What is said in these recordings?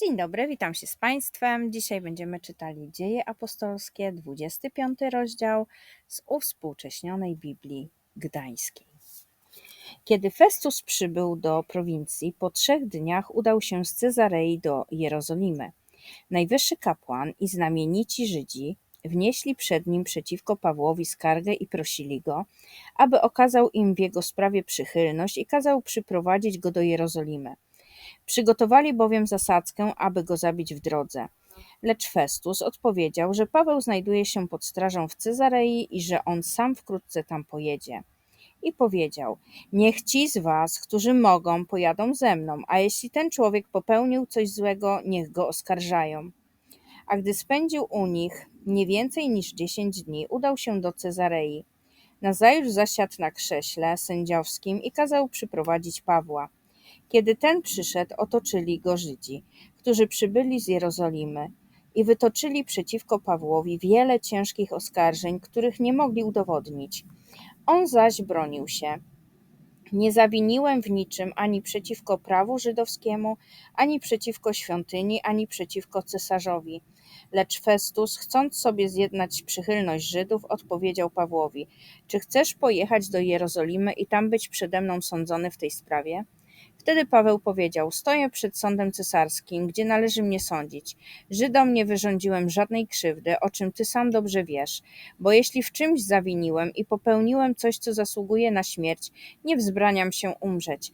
Dzień dobry, witam się z Państwem. Dzisiaj będziemy czytali Dzieje Apostolskie, 25 rozdział z uwspółcześnionej Biblii Gdańskiej. Kiedy Festus przybył do prowincji, po trzech dniach udał się z Cezarei do Jerozolimy. Najwyższy kapłan i znamienici Żydzi wnieśli przed nim przeciwko Pawłowi skargę i prosili go, aby okazał im w jego sprawie przychylność i kazał przyprowadzić go do Jerozolimy. Przygotowali bowiem zasadzkę, aby go zabić w drodze. Lecz Festus odpowiedział, że Paweł znajduje się pod strażą w Cezarei i że on sam wkrótce tam pojedzie. I powiedział: Niech ci z was, którzy mogą, pojadą ze mną, a jeśli ten człowiek popełnił coś złego, niech go oskarżają. A gdy spędził u nich nie więcej niż dziesięć dni, udał się do Cezarei. Nazajutrz zasiadł na krześle sędziowskim i kazał przyprowadzić Pawła. Kiedy ten przyszedł, otoczyli go Żydzi, którzy przybyli z Jerozolimy i wytoczyli przeciwko Pawłowi wiele ciężkich oskarżeń, których nie mogli udowodnić. On zaś bronił się. Nie zawiniłem w niczym ani przeciwko prawu żydowskiemu, ani przeciwko świątyni, ani przeciwko cesarzowi. Lecz Festus, chcąc sobie zjednać przychylność Żydów, odpowiedział Pawłowi: Czy chcesz pojechać do Jerozolimy i tam być przede mną sądzony w tej sprawie? Wtedy Paweł powiedział: Stoję przed sądem cesarskim, gdzie należy mnie sądzić. Żydom nie wyrządziłem żadnej krzywdy, o czym ty sam dobrze wiesz, bo jeśli w czymś zawiniłem i popełniłem coś, co zasługuje na śmierć, nie wzbraniam się umrzeć.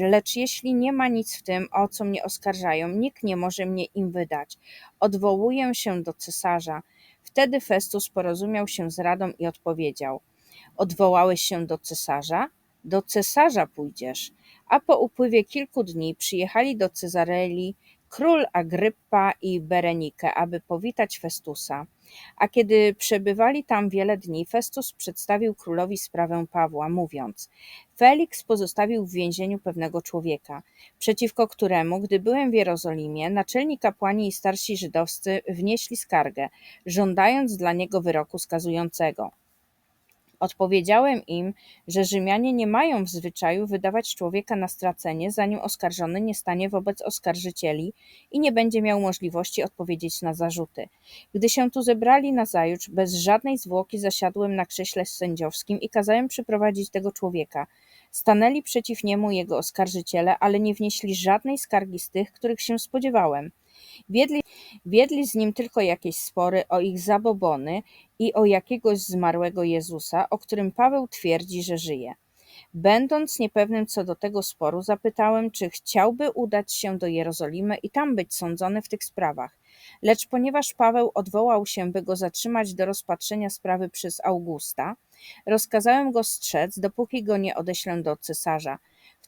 Lecz jeśli nie ma nic w tym, o co mnie oskarżają, nikt nie może mnie im wydać. Odwołuję się do cesarza. Wtedy Festus porozumiał się z radą i odpowiedział: Odwołałeś się do cesarza? Do cesarza pójdziesz. A po upływie kilku dni przyjechali do Cezareli król Agryppa i Berenike, aby powitać Festusa. A kiedy przebywali tam wiele dni, Festus przedstawił królowi sprawę Pawła, mówiąc: Felix pozostawił w więzieniu pewnego człowieka, przeciwko któremu, gdy byłem w Jerozolimie, naczelni kapłani i starsi żydowscy wnieśli skargę, żądając dla niego wyroku skazującego. Odpowiedziałem im, że Rzymianie nie mają w zwyczaju wydawać człowieka na stracenie, zanim oskarżony nie stanie wobec oskarżycieli i nie będzie miał możliwości odpowiedzieć na zarzuty. Gdy się tu zebrali nazajutrz, bez żadnej zwłoki zasiadłem na krześle sędziowskim i kazałem przyprowadzić tego człowieka. Stanęli przeciw niemu jego oskarżyciele, ale nie wnieśli żadnej skargi z tych, których się spodziewałem. Wiedli, wiedli z nim tylko jakieś spory o ich zabobony i o jakiegoś zmarłego Jezusa, o którym Paweł twierdzi, że żyje. Będąc niepewnym co do tego sporu, zapytałem, czy chciałby udać się do Jerozolimy i tam być sądzony w tych sprawach. Lecz ponieważ Paweł odwołał się, by go zatrzymać do rozpatrzenia sprawy przez Augusta, rozkazałem go strzec, dopóki go nie odeślę do cesarza.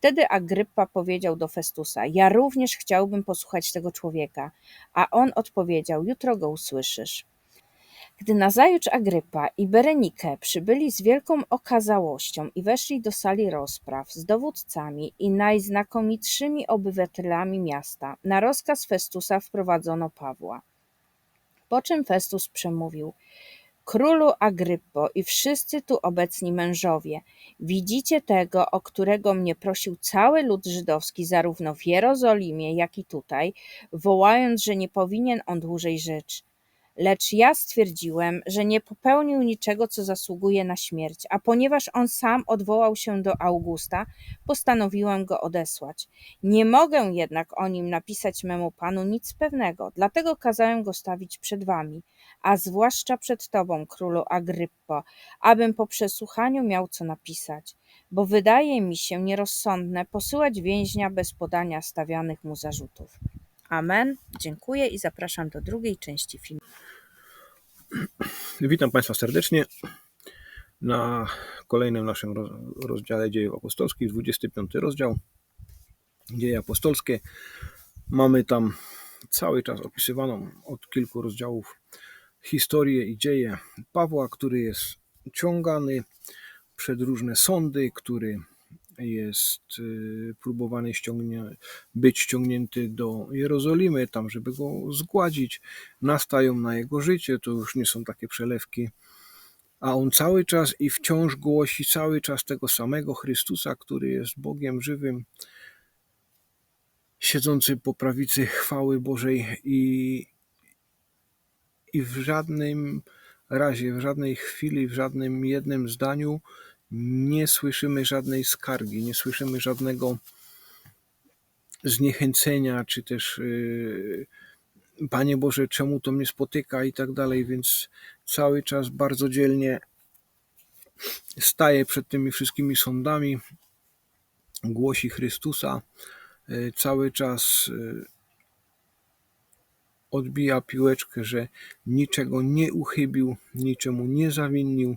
Wtedy Agryppa powiedział do Festusa: Ja również chciałbym posłuchać tego człowieka. A on odpowiedział: Jutro go usłyszysz. Gdy nazajutrz Agrypa i Berenike przybyli z wielką okazałością i weszli do sali rozpraw z dowódcami i najznakomitszymi obywatelami miasta, na rozkaz Festusa wprowadzono Pawła. Po czym Festus przemówił: Królu Agryppo i wszyscy tu obecni mężowie, widzicie tego, o którego mnie prosił cały lud żydowski, zarówno w Jerozolimie, jak i tutaj, wołając, że nie powinien on dłużej żyć. Lecz ja stwierdziłem, że nie popełnił niczego, co zasługuje na śmierć, a ponieważ on sam odwołał się do Augusta, postanowiłem go odesłać. Nie mogę jednak o nim napisać memu panu nic pewnego, dlatego kazałem go stawić przed wami, a zwłaszcza przed tobą, królu Agryppo, abym po przesłuchaniu miał co napisać, bo wydaje mi się nierozsądne posyłać więźnia bez podania stawianych mu zarzutów. Amen. Dziękuję i zapraszam do drugiej części filmu. Witam Państwa serdecznie na kolejnym naszym rozdziale dziejów apostolskich, 25 rozdział Dzieje apostolskie. Mamy tam cały czas opisywaną od kilku rozdziałów historię i dzieje Pawła, który jest ciągany przed różne sądy, który jest y, próbowany ściągnie, być ściągnięty do Jerozolimy, tam, żeby go zgładzić. Nastają na jego życie, to już nie są takie przelewki. A on cały czas i wciąż głosi cały czas tego samego Chrystusa, który jest Bogiem żywym. siedzący po prawicy chwały Bożej i, i w żadnym razie, w żadnej chwili, w żadnym jednym zdaniu nie słyszymy żadnej skargi, nie słyszymy żadnego zniechęcenia, czy też yy, Panie Boże, czemu to mnie spotyka i tak dalej, więc cały czas bardzo dzielnie staje przed tymi wszystkimi sądami, głosi Chrystusa, yy, cały czas yy, odbija piłeczkę, że niczego nie uchybił, niczemu nie zawinił,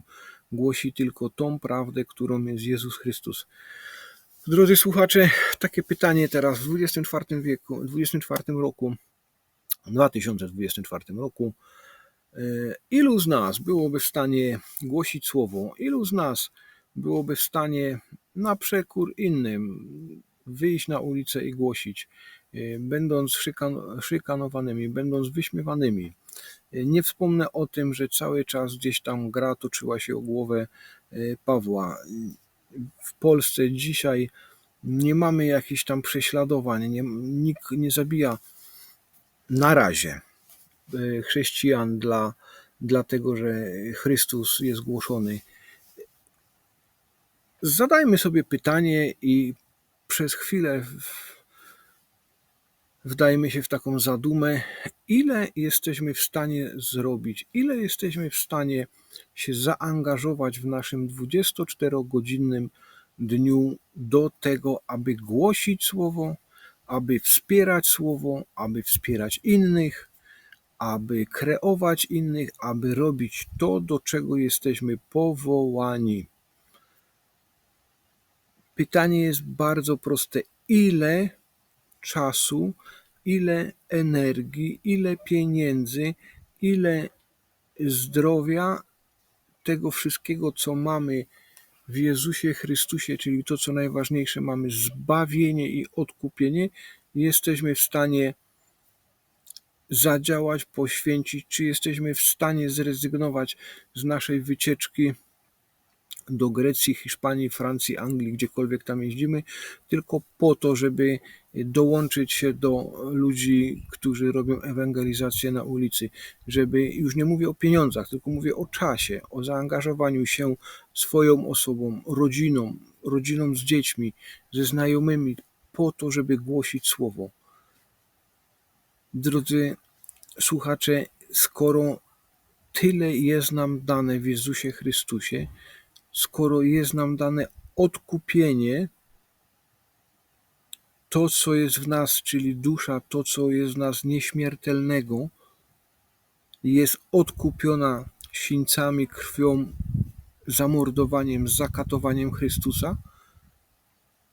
głosi tylko tą prawdę, którą jest Jezus Chrystus. Drodzy słuchacze, takie pytanie teraz w XXIV wieku, w XXIV roku, 2024 roku, e, ilu z nas byłoby w stanie głosić słowo, ilu z nas byłoby w stanie na przekór innym wyjść na ulicę i głosić, będąc szykan- szykanowanymi, będąc wyśmiewanymi. E, Nie wspomnę o tym, że cały czas gdzieś tam gra toczyła się o głowę e, Pawła. W Polsce dzisiaj nie mamy jakichś tam prześladowań, nie, nikt nie zabija na razie chrześcijan dla, dlatego, że Chrystus jest głoszony. Zadajmy sobie pytanie i przez chwilę wdajmy się w taką zadumę, ile jesteśmy w stanie zrobić, ile jesteśmy w stanie się zaangażować w naszym 24-godzinnym dniu do tego, aby głosić Słowo, aby wspierać Słowo, aby wspierać innych, aby kreować innych, aby robić to, do czego jesteśmy powołani. Pytanie jest bardzo proste: ile czasu, ile energii, ile pieniędzy, ile zdrowia, tego wszystkiego, co mamy w Jezusie Chrystusie, czyli to, co najważniejsze, mamy zbawienie i odkupienie, jesteśmy w stanie zadziałać, poświęcić, czy jesteśmy w stanie zrezygnować z naszej wycieczki do Grecji, Hiszpanii, Francji, Anglii, gdziekolwiek tam jeździmy, tylko po to, żeby dołączyć się do ludzi, którzy robią ewangelizację na ulicy, żeby, już nie mówię o pieniądzach, tylko mówię o czasie, o zaangażowaniu się swoją osobą, rodziną, rodziną z dziećmi, ze znajomymi, po to, żeby głosić Słowo. Drodzy słuchacze, skoro tyle jest nam dane w Jezusie Chrystusie, skoro jest nam dane odkupienie, to, co jest w nas, czyli dusza, to, co jest w nas nieśmiertelnego, jest odkupiona sińcami, krwią, zamordowaniem, zakatowaniem Chrystusa,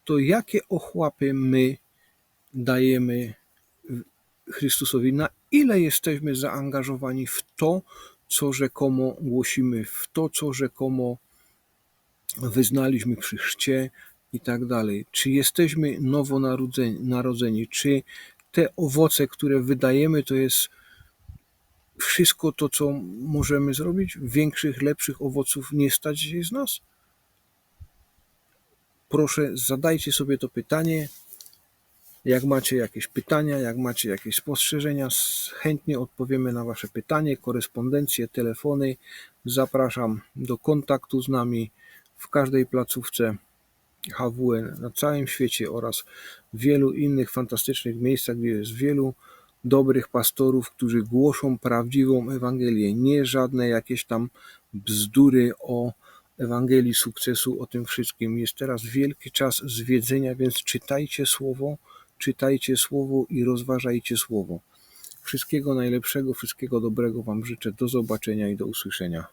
to jakie ochłapy my dajemy Chrystusowi? Na ile jesteśmy zaangażowani w to, co rzekomo głosimy, w to, co rzekomo wyznaliśmy przy chrzcie i tak dalej. Czy jesteśmy nowonarodzeni, narodzeni? czy te owoce, które wydajemy, to jest wszystko to, co możemy zrobić? Większych, lepszych owoców nie stać się z nas? Proszę, zadajcie sobie to pytanie. Jak macie jakieś pytania, jak macie jakieś spostrzeżenia, chętnie odpowiemy na Wasze pytanie, korespondencje, telefony. Zapraszam do kontaktu z nami w każdej placówce HWN na całym świecie oraz w wielu innych fantastycznych miejscach, gdzie jest wielu dobrych pastorów, którzy głoszą prawdziwą Ewangelię, nie żadne jakieś tam bzdury o Ewangelii sukcesu, o tym wszystkim. Jest teraz wielki czas zwiedzenia, więc czytajcie Słowo, czytajcie Słowo i rozważajcie Słowo. Wszystkiego najlepszego, wszystkiego dobrego Wam życzę. Do zobaczenia i do usłyszenia.